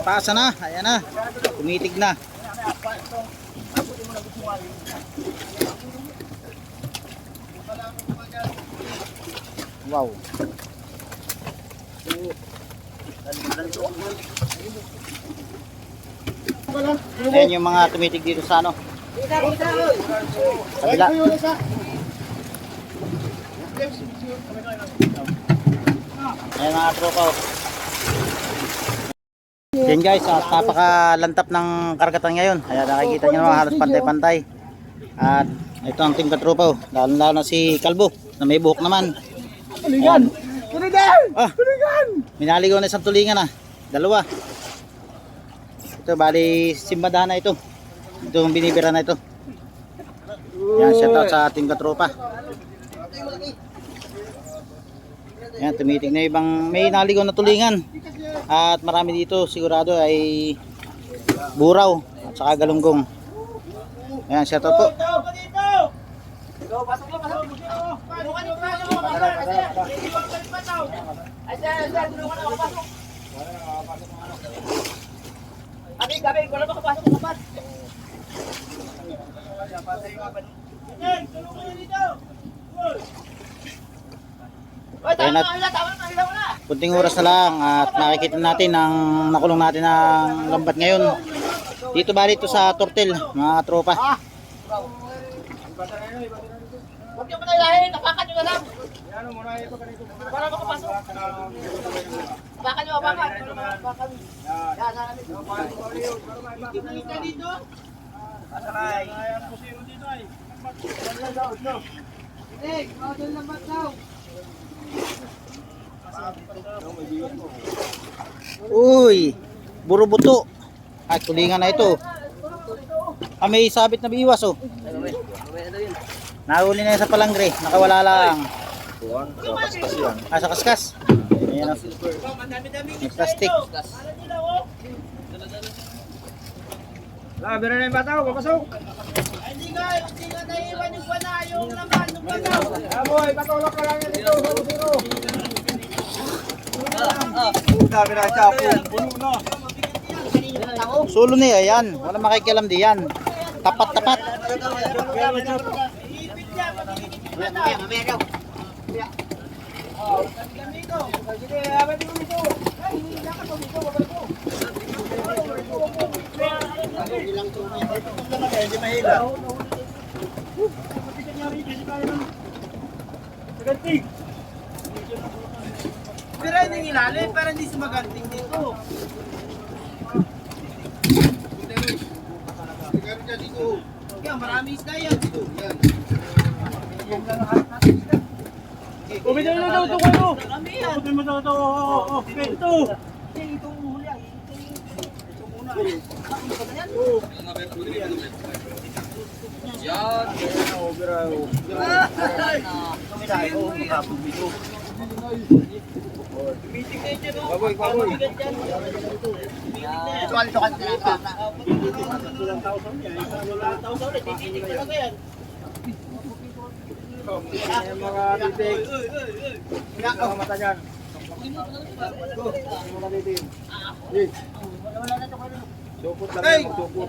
Pasa na, ayan na. Tumitig na. Wow. Ayan yung mga tumitig dito sa ano. Kabila. Ayan mga tropa. Yan guys, at napakalantap ng karagatan ngayon. Ayan nakikita nyo naman halos pantay-pantay. At ito ang team katropa. oh. Lalo lalo na si Kalbo na may buhok naman. Tulingan! Tulingan! Ah, tulingan! Minaligaw na isang tulingan ah. Dalawa. Ito bali simbadahan na ito. Ito yung binibira na ito. Yan, shout out sa ating katropa. Yan, tumitig na ibang may naligaw na tulingan. At marami dito sigurado ay buraw at saka galunggong. Yan, shout out po. Kaya nat kunting oras na lang at makikita natin ang nakulong natin ang lambat ngayon. Dito ba dito sa Tortel, mga tropa. Huwag niyo patayahin, apakan niyo na lang. Para makapasok. Apakan niyo, apakan. Apakan. Yan, yan. Kita dito. Eh, model naman daw. Uy, burubuto. At tulingan na ito. Ah, may sabit na biwas oh. Nahuli na yan sa palangre, nakawala lang. Ah, sa kaskas. Ayan oh. May plastic. Labi na yung bata, papasok. Hindi ka, hindi ka naiwan yung pana, yung laman, yung panaw. Aboy, patulog ka lang yan dito. Zero, Dami na chapo. Puno na. Sulo na yan. Wala makikialam di yan. Tapat-tapat. Ipit niya, magiging pana. Mamaya daw. Sige, abay dito dito. Ay, hindi na ka dito, babay ko. Hindi mahila. Saganting. Pero hindi ilalim, para hindi sumaganting dito. Kaya marami isda yan. Bumili na daw ito kayo. Marami yan. Bumili mo daw ito. Oo, oo. Ito. Itong huli ay. Baboy, baboy. Yung mga titik. Yung mga mata niyan. Yung mga titik. Eh. Supot lang yan, supot.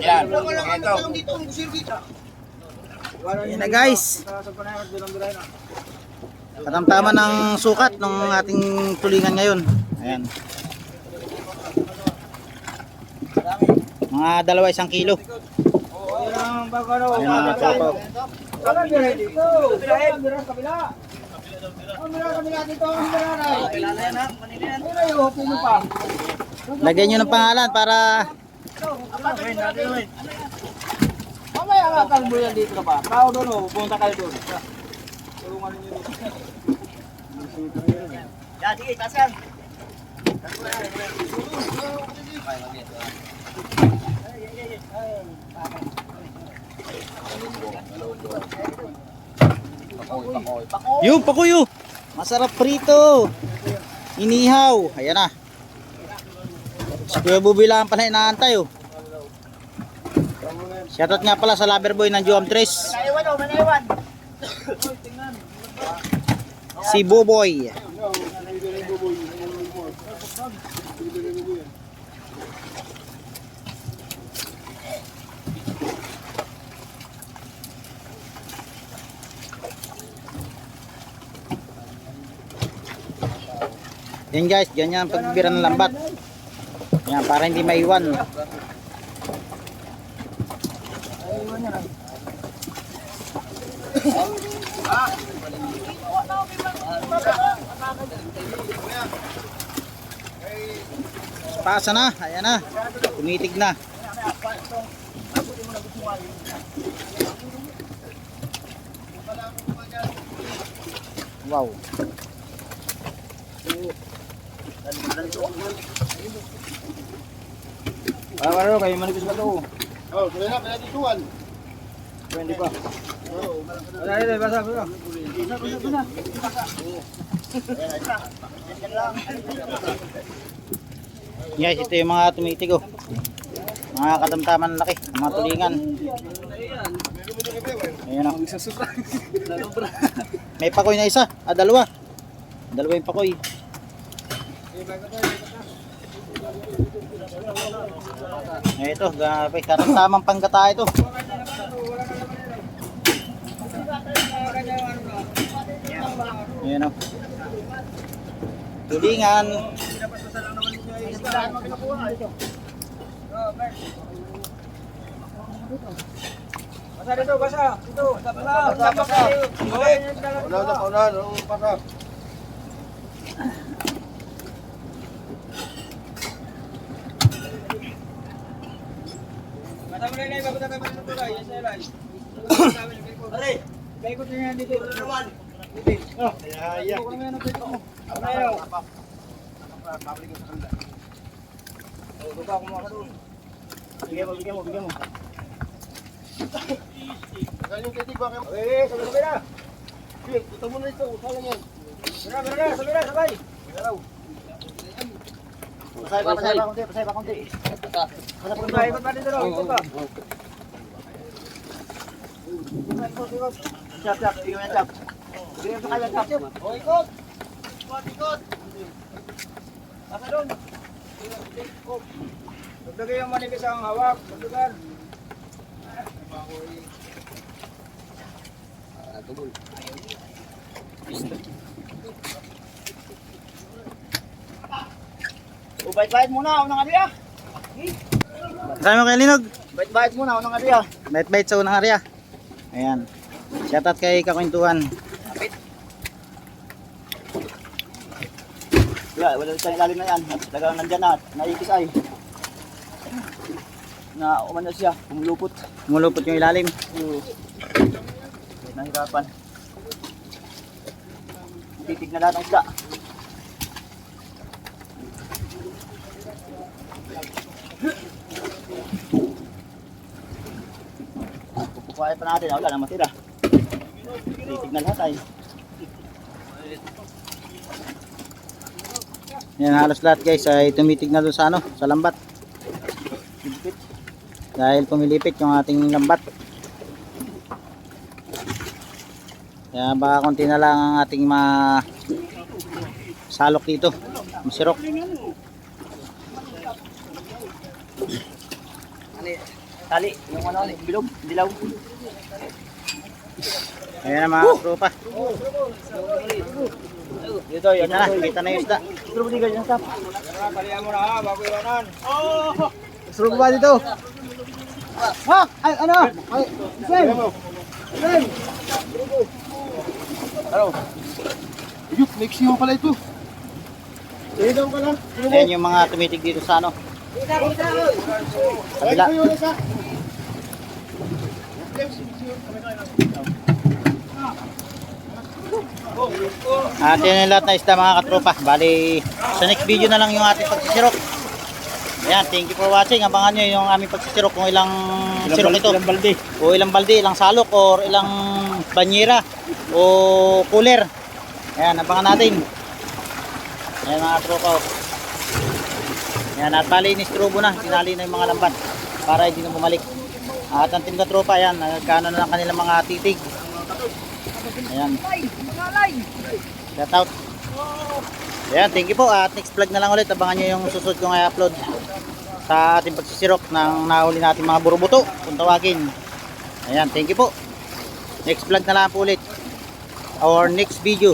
Yan, ito. Ayan na guys. Katamtaman ng sukat ng ating tulingan ngayon. Ayan. Mga dalawa isang kilo. Ayan ang bago ano. Ayan. Sa kabila. Ang bira kabila dito, bira na. Kabila na yan ha, Manila yan. Yung pino pa? Lagyan nyo ng pangalan para Mamaya nga kalbo yan dito ka ba? Tao doon o, punta kayo doon. Tulungan ninyo dito. Yan, sige, taas yan. Yung pakuyo. Masarap prito. Inihaw. Ayan na. Si Kuya Bubi lang pala inaantay oh. Shoutout nga pala sa lover boy ng Juam Tres. Si Buboy. Yan guys, ganyan ang pagbibira ng lambat. Yan, para hindi maiwan. Pasa na, ayan na. Tumitig na. Wow. Ah, ano kayo manipis ba to? Oh, kaya na, kaya dituan. Pwede pa. Wala rin, basa, basa. Guys, ito yung mga tumitig oh. Mga katamtaman na laki, mga tulingan. Ayan oh. May pakoy na isa, ah dalawa. Dalawa yung pakoy. Eh, Ito, grabe, katamtamang panggata ito. Ayan oh. Tulingan. Basa dito, basa. Dito, basa, basa, basa. Wala na, wala na, basa. Bata mo na yun, bata mo na tulay. Yes, Eli. Pare, kaikot nyo yan dito. Naman. Dito. Oh, ay, ay. Kulang yan ang pito mo. Ayaw. Oh, baba ko Bigyan mo, bigyan mo, bigyan mo. Galing kay Tigba kayo. Eh, sabay sabay na. Puta mo na ito, usa lang yan. Sabay na, sabay na, sabay na, sabay. Sabay Pasay pa, pasay pa konti, pasay pa konti. na. Ikot pa dito, ikot pa. Chap, chap, mo yan, chap. Mo sa kanya, chap. Oh, ikot. Ikot, ikot. Nasa doon. Dagdagay yung manipis ang hawak. Dagdagan. O, bait-bait muna, unang ariya. Kasama mo kay Linog. Bait-bait muna, unang ariya. Bait-bait sa unang area. Ayan. Shoutout kay Kakwentuhan. Wala, wala sa ilalim na yan. Talagang nandyan na, naikis ay. Na umano siya, umulupot. Mulupot yung ilalim. So, nahirapan. Titig na lahat ng isda. Pupukuhay pa natin, wala na matira. Titig na lahat ay. Yan halos lahat guys ay tumitig na doon sa ano, sa lambat. Dahil pumilipit yung ating lambat. Kaya baka konti na lang ang ating ma salok dito. Masirok. Tali, yung ano, bilog, dilaw. Ayan na mga tropa. Dito, yan na, kita na yung isda. Pero hindi ganyan sa Kalihan mo na ha, bago iwanan. Surog ba dito? Ha? Ay, ano? Ay, Sven! Sven! Ano? Ayun, may siyo pala ito. Daw ka lang. Ayan yung mga tumitig dito sa ano. Kabila. At yan yung lahat na isda mga katropa. Bali, sa next video na lang yung ating pagsisirok. Ayan, thank you for watching. Abangan nyo yung aming pagsisirok kung ilang, sirok ito. Ilang balde. O ilang balde, ilang salok, or ilang banyera, o cooler. Ayan, abangan natin. Ayan mga tropa. oh. Ayan, at bali ni Strobo na. Tinali na yung mga lambat para hindi na bumalik. At ang team katropa, ayan, nagkano na lang kanilang mga titig. Ayan. Shout out. Ayan, thank you po. At next vlog na lang ulit. Abangan nyo yung susunod kong i-upload sa ating pagsisirok ng nahuli natin mga burubuto kung tawagin. Ayan, thank you po. Next vlog na lang po ulit. Our next video.